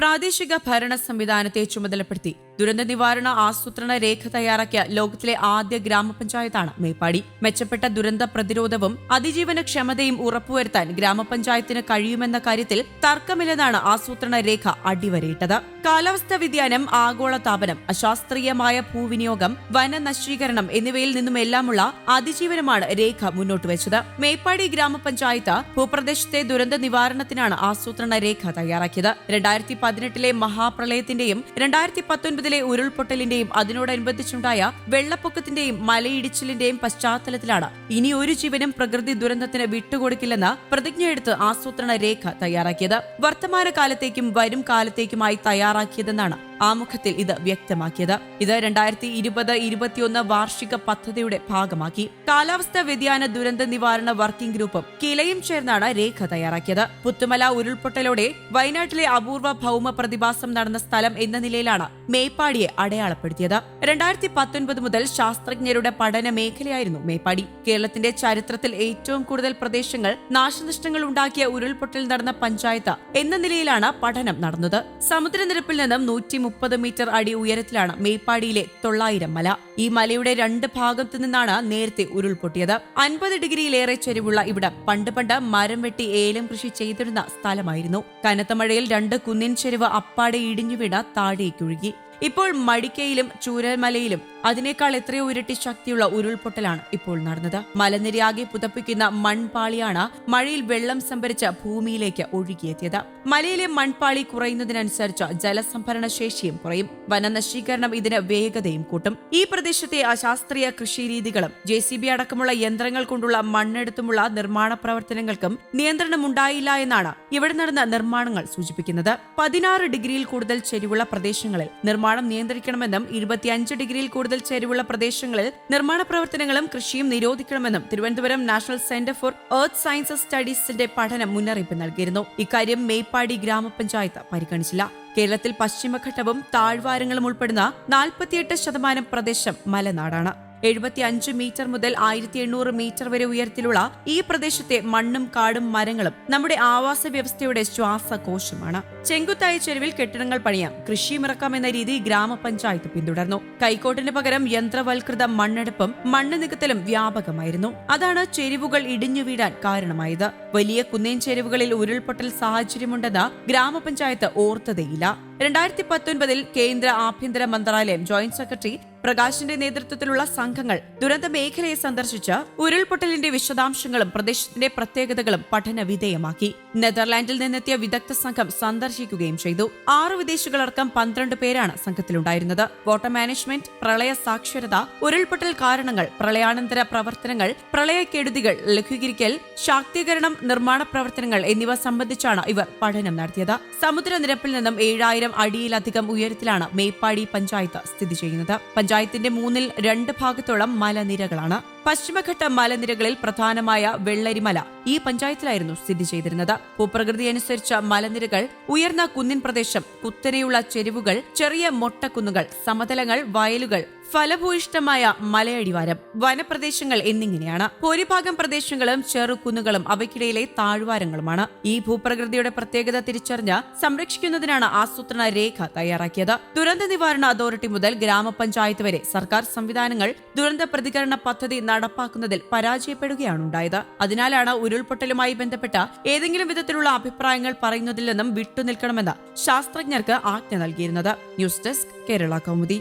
പ്രാദേശിക ഭരണ സംവിധാനത്തെ ചുമതലപ്പെടുത്തി. ദുരന്ത നിവാരണ ആസൂത്രണ രേഖ തയ്യാറാക്കിയ ലോകത്തിലെ ആദ്യ ഗ്രാമപഞ്ചായത്താണ് മേപ്പാടി. മെച്ചപ്പെട്ട ദുരന്ത പ്രതിരോധവും അതിജീവന ക്ഷമതയും ഉറപ്പുവരുത്താൻ ഗ്രാമപഞ്ചായത്തിന് കഴിയുമെന്ന കാര്യത്തിൽ തർക്കമില്ലെന്നാണ് ആസൂത്രണ രേഖ അടിവരയിട്ടത്. കാലാവസ്ഥാ വ്യതിയാനം ആഗോള താപനം അശാസ്ത്രീയമായ ഭൂവിനിയോഗം വനനശീകരണം എന്നിവയിൽ നിന്നുമെല്ലാമുള്ള അതിജീവനമാണ് രേഖ മുന്നോട്ട് വെച്ചത്. മേപ്പാടി ഗ്രാമപഞ്ചായത്ത് ഭൂപ്രദേശത്തെ ദുരന്ത നിവാരണത്തിനാണ് ആസൂത്രണ രേഖ തയ്യാറാക്കിയത്. രണ്ടായിരത്തി പതിനെട്ടിലെ മഹാപ്രളയത്തിന്റെയും രണ്ടായിരത്തി പത്തൊൻപതിലെ ഉരുൾപൊട്ടലിന്റെയും അതിനോടനുബന്ധിച്ചുണ്ടായ വെള്ളപ്പൊക്കത്തിന്റെയും മലയിടിച്ചിലിന്റെയും പശ്ചാത്തലത്തിലാണ്. ഇനി ഒരു ജീവനും പ്രകൃതി ദുരന്തത്തിന് വിട്ടുകൊടുക്കില്ലെന്ന് പ്രതിജ്ഞയെടുത്ത് ആസൂത്രണ രേഖ തയ്യാറാക്കിയത്. വർത്തമാനകാലത്തേക്കും വരും കാലത്തേക്കുമായി തയ്യാറാക്കിയതെന്നാണ് ആമുഖത്തിൽ ഇത് വ്യക്തമാക്കിയത്. ഇത് രണ്ടായിരത്തി ഇരുപത് ഇരുപത്തിയൊന്ന് വാർഷിക പദ്ധതിയുടെ ഭാഗമാക്കി. കാലാവസ്ഥാ വ്യതിയാന ദുരന്ത നിവാരണ വർക്കിംഗ് ഗ്രൂപ്പും കിലയും ചേർന്നാണ് രേഖ തയ്യാറാക്കിയത്. പുത്തുമല ഉരുൾപൊട്ടലോടെ വയനാട്ടിലെ അപൂർവ ഭൗമ പ്രതിഭാസം നടന്ന സ്ഥലം എന്ന നിലയിലാണ് മേപ്പാടിയെ അടയാളപ്പെടുത്തിയത്. രണ്ടായിരത്തി പത്തൊൻപത് മുതൽ ശാസ്ത്രജ്ഞരുടെ പഠന മേഖലയായിരുന്നു മേപ്പാടി. കേരളത്തിന്റെ ചരിത്രത്തിൽ ഏറ്റവും കൂടുതൽ പ്രദേശങ്ങൾ നാശനഷ്ടങ്ങൾ ഉണ്ടാക്കിയ ഉരുൾപൊട്ടൽ നടന്ന പഞ്ചായത്ത് എന്ന നിലയിലാണ് പഠനം നടന്നത്. സമുദ്രനിരപ്പിൽ നിന്നും നൂറ്റി മുപ്പത് മീറ്റർ അടി ഉയരത്തിലാണ് മേപ്പാടിയിലെ തൊള്ളായിരം മല. ഈ മലയുടെ രണ്ട് ഭാഗത്തു നിന്നാണ് നേരത്തെ ഉരുൾപൊട്ടിയത്. അൻപത് ഡിഗ്രിയിലേറെ ചെരിവുള്ള ഇവിടം പണ്ട് പണ്ട് മരം വെട്ടി ഏലം കൃഷി ചെയ്തിരുന്ന സ്ഥലമായിരുന്നു. കനത്ത മഴയിൽ രണ്ട് കുന്നിൻ ചെരുവ് അപ്പാടെ ഇടിഞ്ഞു വീണ താഴേക്കൊഴുകി ഇപ്പോൾ മടിക്കയിലും ചൂരൽമലയിലും അതിനേക്കാൾ എത്രയോ ഇരട്ടി ശക്തിയുള്ള ഉരുൾപൊട്ടലാണ് ഇപ്പോൾ നടന്നത്. മലനിരയാകെ പുതപ്പിക്കുന്ന മൺപാളിയാണ് മഴയിൽ വെള്ളം സംഭരിച്ച ഭൂമിയിലേക്ക് ഒഴുകിയെത്തിയത്. മലയിലെ മൺപാളി കുറയുന്നതിനനുസരിച്ച് ജലസംഭരണ ശേഷിയും കുറയും. വനനശീകരണം ഇതിന് വേഗതയും കൂട്ടും. ഈ പ്രദേശത്തെ അശാസ്ത്രീയ കൃഷിരീതികളും ജെ സി ബി അടക്കമുള്ള യന്ത്രങ്ങൾ കൊണ്ടുള്ള മണ്ണെടുത്തുമുള്ള നിർമ്മാണ പ്രവർത്തനങ്ങൾക്കും നിയന്ത്രണമുണ്ടായില്ല എന്നാണ് ഇവിടെ നടന്ന നിർമ്മാണങ്ങൾ സൂചിപ്പിക്കുന്നത്. പതിനാറ് ഡിഗ്രിയിൽ കൂടുതൽ ചെരിവുള്ള പ്രദേശങ്ങളിൽ നിർമ്മാണം നിയന്ത്രിക്കണമെന്നും ഇരുപത്തിയഞ്ച് ഡിഗ്രിയിൽ കൂടുതൽ ചെരിവുള്ള പ്രദേശങ്ങളിൽ നിർമ്മാണ പ്രവർത്തനങ്ങളും കൃഷിയും നിരോധിക്കണമെന്നും Thiruvananthapuram National Centre for Earth Sciences സ്റ്റഡീസിന്റെ പഠനം മുന്നറിയിപ്പ് നൽകിയിരുന്നു. ഇക്കാര്യം മേപ്പാടി ഗ്രാമപഞ്ചായത്ത് പരിഗണിച്ചില്ല. കേരളത്തിൽ പശ്ചിമഘട്ടവും താഴ്വാരങ്ങളും ഉൾപ്പെടുന്ന നാൽപ്പത്തിയെട്ട് ശതമാനം പ്രദേശം മലനാടാണ്. എഴുപത്തിയഞ്ച് മീറ്റർ മുതൽ ആയിരത്തി എണ്ണൂറ് മീറ്റർ വരെ ഉയരത്തിലുള്ള ഈ പ്രദേശത്തെ മണ്ണും കാടും മരങ്ങളും നമ്മുടെ ആവാസ വ്യവസ്ഥയുടെ ശ്വാസകോശമാണ്. ചെങ്കുത്തായ ചെരുവിൽ കെട്ടിടങ്ങൾ പണിയാം. കൃഷിയും ഇറക്കാം എന്ന രീതി ഗ്രാമപഞ്ചായത്ത് പിന്തുടർന്നു. കൈക്കോട്ടിന് പകരം യന്ത്രവൽകൃത മണ്ണെടുപ്പും മണ്ണ് നികത്തലും വ്യാപകമായിരുന്നു. അതാണ് ചെരുവുകൾ ഇടിഞ്ഞു വീഴാൻ കാരണമായത്. വലിയ കുന്നേൻ ചെരുവുകളിൽ ഉരുൾപൊട്ടൽ സാഹചര്യമുണ്ടെന്ന് ഗ്രാമപഞ്ചായത്ത് ഓർത്തതേയില്ല. രണ്ടായിരത്തി പത്തൊൻപതിൽ കേന്ദ്ര ആഭ്യന്തര മന്ത്രാലയം ജോയിന്റ് സെക്രട്ടറി പ്രകാശിന്റെ നേതൃത്വത്തിലുള്ള സംഘങ്ങൾ ദുരന്ത മേഖലയെ സന്ദർശിച്ച് ഉരുൾപൊട്ടലിന്റെ വിശദാംശങ്ങളും പ്രദേശത്തിന്റെ പ്രത്യേകതകളും പഠന വിധേയമാക്കി നെതർലാൻഡിൽ നിന്നെത്തിയ വിദഗ്ധ സംഘം സന്ദർശിക്കുകയും ചെയ്തു. ആറ് വിദേശികളടക്കം പന്ത്രണ്ട് പേരാണ് സംഘത്തിലുണ്ടായിരുന്നത്. വാട്ടർ മാനേജ്മെന്റ് പ്രളയ സാക്ഷരത ഉരുൾപൊട്ടൽ കാരണങ്ങൾ പ്രളയാനന്തര പ്രവർത്തനങ്ങൾ പ്രളയക്കെടുതികൾ ലഘൂകരിക്കൽ ശാക്തീകരണം നിർമ്മാണ പ്രവർത്തനങ്ങൾ എന്നിവ സംബന്ധിച്ചാണ് ഇവർ പഠനം നടത്തിയത്. സമുദ്രനിരപ്പിൽ നിന്നും ഏഴായിരം അടിയിലധികം ഉയരത്തിലാണ് മേപ്പാടി പഞ്ചായത്ത് സ്ഥിതി ചെയ്യുന്നത്. പഞ്ചായത്തിന്റെ മൂന്നിൽ രണ്ട് ഭാഗത്തോളം മലനിരകളാണ്. പശ്ചിമഘട്ട മലനിരകളിൽ പ്രധാനമായ വെള്ളരിമല ഈ പഞ്ചായത്തിലായിരുന്നു സ്ഥിതി ചെയ്തിരുന്നത്. ഭൂപ്രകൃതി അനുസരിച്ച മലനിരകൾ ഉയർന്ന കുന്നിൻ പ്രദേശം കുത്തനെയുള്ള ചെരുവുകൾ ചെറിയ മൊട്ടക്കുന്നുകൾ സമതലങ്ങൾ വയലുകൾ ഫലഭൂയിഷ്ടമായ മലയടിവാരം വനപ്രദേശങ്ങൾ എന്നിങ്ങനെയാണ്. ഭൂരിഭാഗം പ്രദേശങ്ങളും ചെറുകുന്നുകളും അവയ്ക്കിടയിലെ താഴ്വാരങ്ങളുമാണ്. ഈ ഭൂപ്രകൃതിയുടെ പ്രത്യേകത തിരിച്ചറിഞ്ഞ് സംരക്ഷിക്കുന്നതിനാണ് ആസൂത്രണ രേഖ തയ്യാറാക്കിയത്. ദുരന്ത നിവാരണ അതോറിറ്റി മുതൽ ഗ്രാമപഞ്ചായത്ത് വരെ സർക്കാർ സംവിധാനങ്ങൾ ദുരന്ത പ്രതികരണ പദ്ധതി നടപ്പാക്കുന്നതിൽ പരാജയപ്പെടുകയാണ് ഉണ്ടായത് അതിനാലാണ് ഉരുൾപൊട്ടലുമായി ബന്ധപ്പെട്ട ഏതെങ്കിലും വിധത്തിലുള്ള അഭിപ്രായങ്ങൾ പറയുന്നതിൽ നിന്നും വിട്ടുനിൽക്കണമെന്ന് ശാസ്ത്രജ്ഞർക്ക് ആജ്ഞ നൽകിയിരുന്നത്. News desk Kerala Kaumudi.